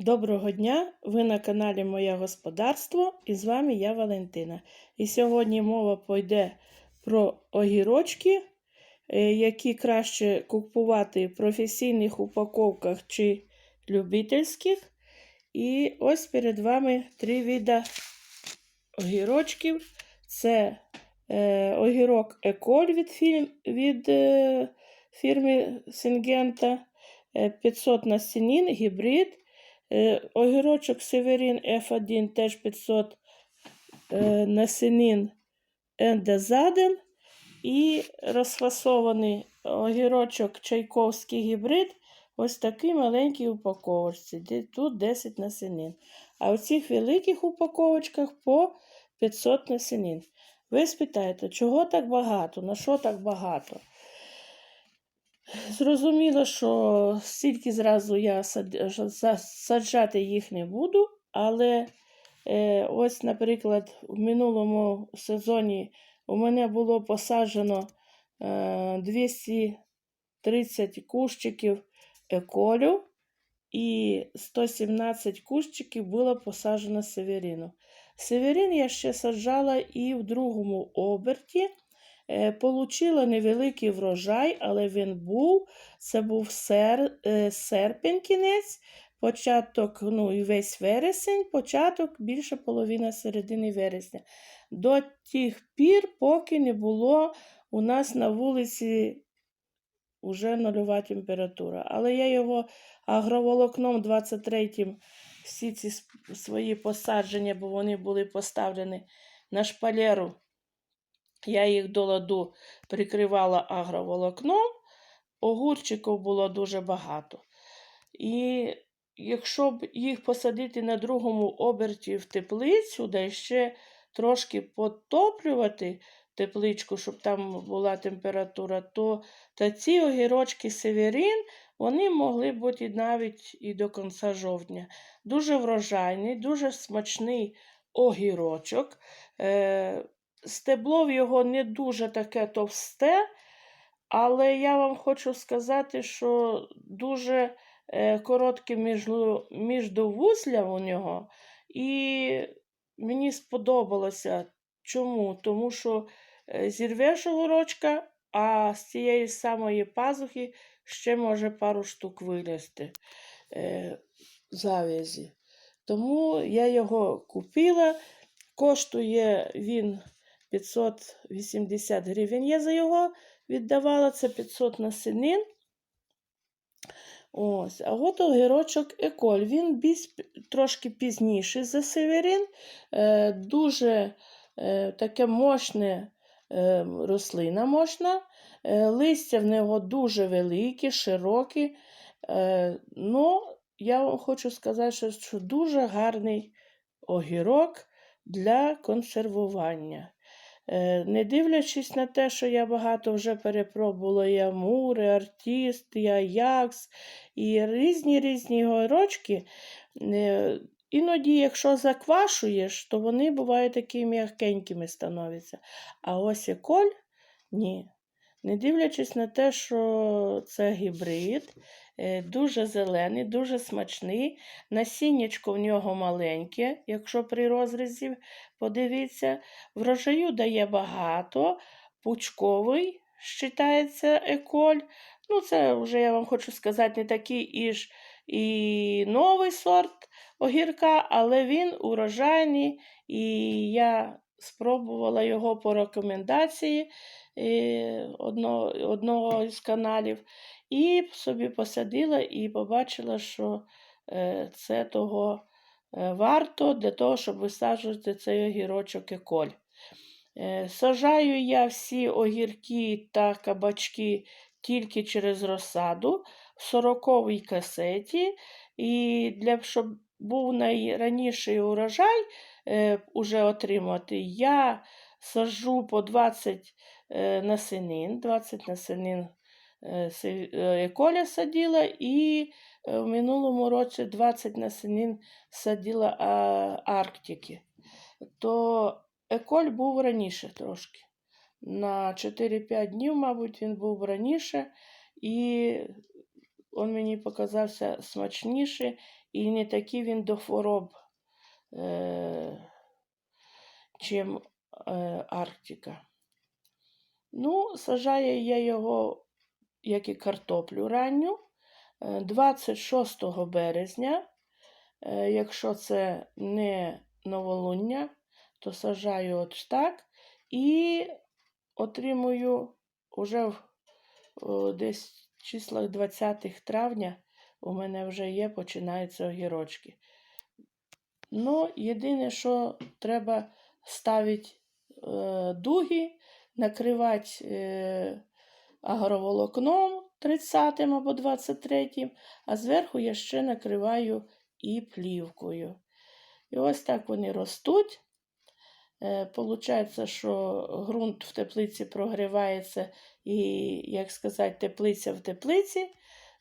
Доброго дня! Ви на каналі Моє Господарство і з вами я Валентина. І сьогодні мова пойде про огірочки, е, які краще купувати в професійних упаковках чи любительських. І ось перед вами три види огірочків. Це е, огірок Еколь від, фільм, від е, фірми Сингента, е, 500 насінин, гібрид. Е, Огірочок Северін F1 теж 500 е, насінин ендезаден. І розфасований огірочок Чайковський гібрид. Ось такий маленький упаковочці. Тут 10 насінин. А в цих великих упаковочках по 500 насінин. Ви спитаєте, чого так багато? На що так багато? Зрозуміло, що стільки зразу я саджати їх не буду, але е, ось, наприклад, в минулому сезоні у мене було посаджено е, 230 кущиків еколю і 117 кущиків було посаджено северину. Северин я ще саджала і в другому оберті. Е, Получила невеликий врожай, але він був. Це був сер, е, серпень кінець, початок, ну і весь вересень, початок більше половина середини вересня. До тих пір, поки не було у нас на вулиці вже нульова температура. Але я його агроволокном 23-м всі ці свої посадження, бо вони були поставлені на шпалеру. Я їх до ладу прикривала агроволокном, огурчиків було дуже багато. І якщо б їх посадити на другому оберті в теплицю, де ще трошки потоплювати тепличку, щоб там була температура, то та ці огірочки северин, вони могли бути навіть і до кінця жовтня. Дуже врожайний, дуже смачний огірочок. Е, Стебло в його не дуже таке товсте, але я вам хочу сказати, що дуже е, коротке міжлу- міждовузля у нього. І мені сподобалося. Чому? Тому що е, зірвеш огірочка, а з цієї самої пазухи ще може пару штук вилізти е, зав'язі. Тому я його купила. Коштує він 580 гривень. Я за його віддавала це 500 насінин. Ось, а от огірочок Еколь. Він більш, трошки пізніший за Северин. Е, дуже е, таке мощне е, рослина мощна. Е, листя в нього дуже великі, широкі. Е, ну, я вам хочу сказати, що дуже гарний огірок для консервування. Е, Не дивлячись на те, що я багато вже перепробувала і амури, артіст, і аякс, і різні різні огірочки, е, іноді, якщо заквашуєш, то вони бувають такі м'якенькими становляться. А ось еколь ні. Не дивлячись на те, що це гібрид, е, дуже зелений, дуже смачний. Насіннячко в нього маленьке, якщо при розрізі подивіться. Врожаю дає багато, пучковий вважається еколь. Ну, це вже я вам хочу сказати, не такий і ж і новий сорт огірка, але він урожайний, і я спробувала його по рекомендації е, одного, із каналів, і собі посадила і побачила, що е, це того е, варто для того, щоб висаджувати цей огірочок еколь. Е, Сажаю я всі огірки та кабачки тільки через розсаду в 40-й касеті. І для, щоб був найраніший урожай уже отримати, я сажу по 20 е, насінин, 20 насінин е, е, еколя садила, і е, в минулому році 20 насінин садила а, Арктики. То еколь був раніше трошки. На 4-5 днів, мабуть, він був раніше. І він мені показався смачніший і не такий він до хвороб, е, чим е, Арктика. Ну, сажаю я його, як і картоплю ранню, е, 26 березня. Е, Якщо це не новолуння, то сажаю от так і отримую уже в о, десь числах 20 травня у мене вже є, починаються огірочки. Ну, єдине, що треба ставити е, дуги, накривати е, агроволокном 30 або 23, а зверху я ще накриваю і плівкою. І ось так вони ростуть. Е, Получається, що ґрунт в теплиці прогрівається, і, як сказати, теплиця в теплиці,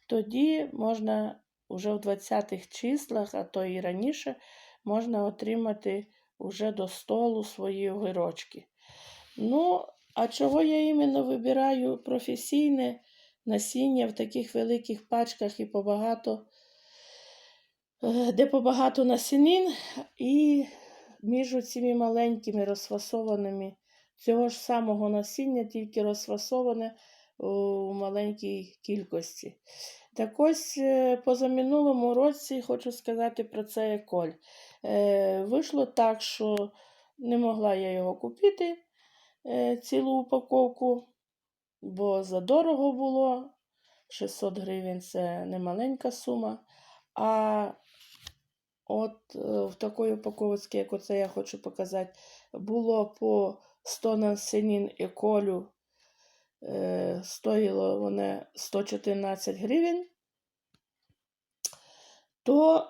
тоді можна вже в 20-х числах, а то і раніше, можна отримати вже до столу свої огірочки. Ну, а чого я іменно вибираю професійне насіння в таких великих пачках і побагато, е, де побагато насінин, і між цими маленькими розфасованими цього ж самого насіння, тільки розфасоване у маленькій кількості. Так ось е, позаминулому році хочу сказати про це еколь. Е, Вийшло так, що не могла я його купити цілу упаковку, бо задорого було. 600 гривень це не маленька сума. А от е, в такої упаковці, як оце я хочу показати, було по 100 насінин еколю. Е, стоїло воно 114 гривень, то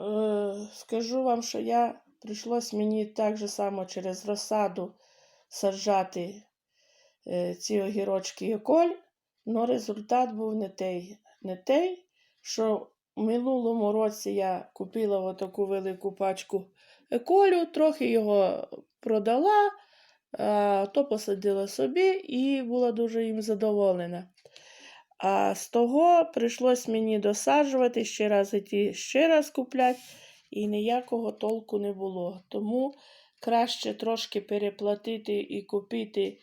е, скажу вам, що я прийшлось мені так же само через розсаду саджати е, ці огірочки еколь, але результат був не той, не той, що в минулому році я купила отаку велику пачку еколю, трохи його продала, то посадила собі і була дуже їм задоволена. А з того прийшлось мені досаджувати, ще раз іти, ще раз купляти, і ніякого толку не було. Тому краще трошки переплатити і купити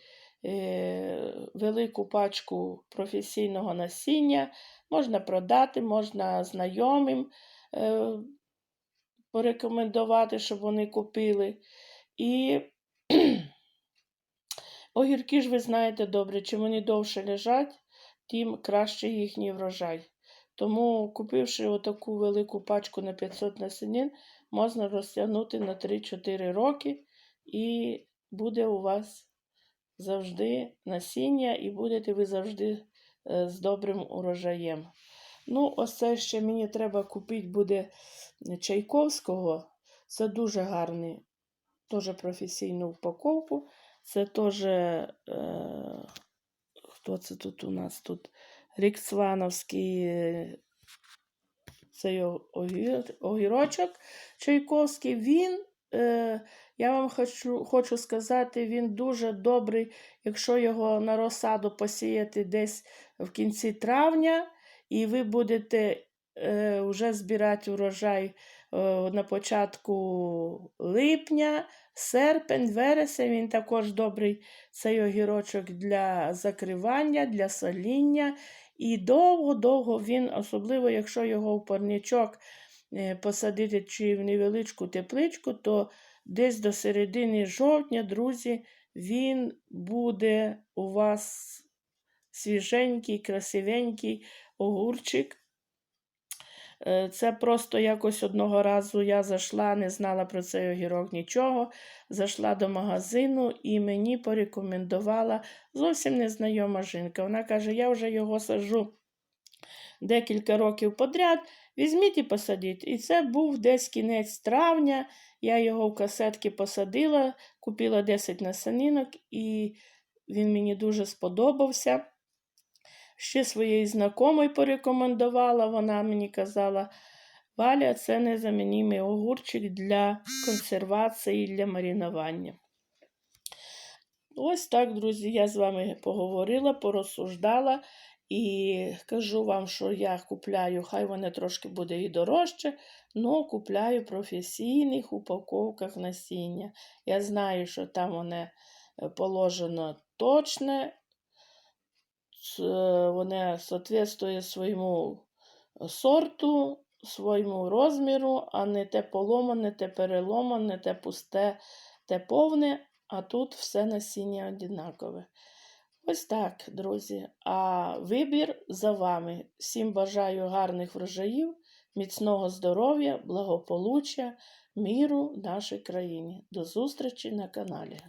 е, велику пачку професійного насіння. Можна продати, можна знайомим е, порекомендувати, щоб вони купили. І огірки ж ви знаєте добре, чим вони довше лежать, тим краще їхній врожай. Тому, купивши отаку велику пачку на 500 насінин, можна розтягнути на 3-4 роки, і буде у вас завжди насіння, і будете ви завжди е, з добрим урожаєм. Ну, ось це ще мені треба купити буде Чайковського. Це дуже гарний, теж професійну упаковку. Це теж, е, хто це тут у нас тут? Ріксвановський е, цей огір, огірочок Чайковський. Він, е, я вам хочу, хочу сказати, він дуже добрий, якщо його на розсаду посіяти десь в кінці травня, і ви будете е, вже збирати урожай е, на початку липня, серпень, вересень. Він також добрий цей огірочок для закривання, для соління. І довго-довго він, особливо, якщо його в парничок е, посадити чи в невеличку тепличку, то десь до середини жовтня, друзі, він буде у вас свіженький, красивенький огурчик. Е, Це просто якось одного разу я зайшла, не знала про цей огірок нічого. Зайшла до магазину і мені порекомендувала зовсім незнайома жінка. Вона каже: я вже його сажу декілька років подряд. Візьміть і посадіть. І це був десь кінець травня. Я його в касетки посадила, купила 10 насанинок, і він мені дуже сподобався. Ще своєї знайомої порекомендувала, вона мені казала, Валя, це незамінімий огурчик для консервації, для марінування. Ось так, друзі, я з вами поговорила, порозсуждала І кажу вам, що я купляю, хай вони трошки буде і дорожче, але купляю професійних упаковках насіння. Я знаю, що там вони е, положено точне, вони соответствує своєму сорту, своєму розміру, а не те поломане, те переломане, те пусте, те повне, а тут все насіння однакове. Ось так, друзі. А вибір за вами. Всім бажаю гарних врожаїв, міцного здоров'я, благополуччя, міру нашій країні. До зустрічі на каналі.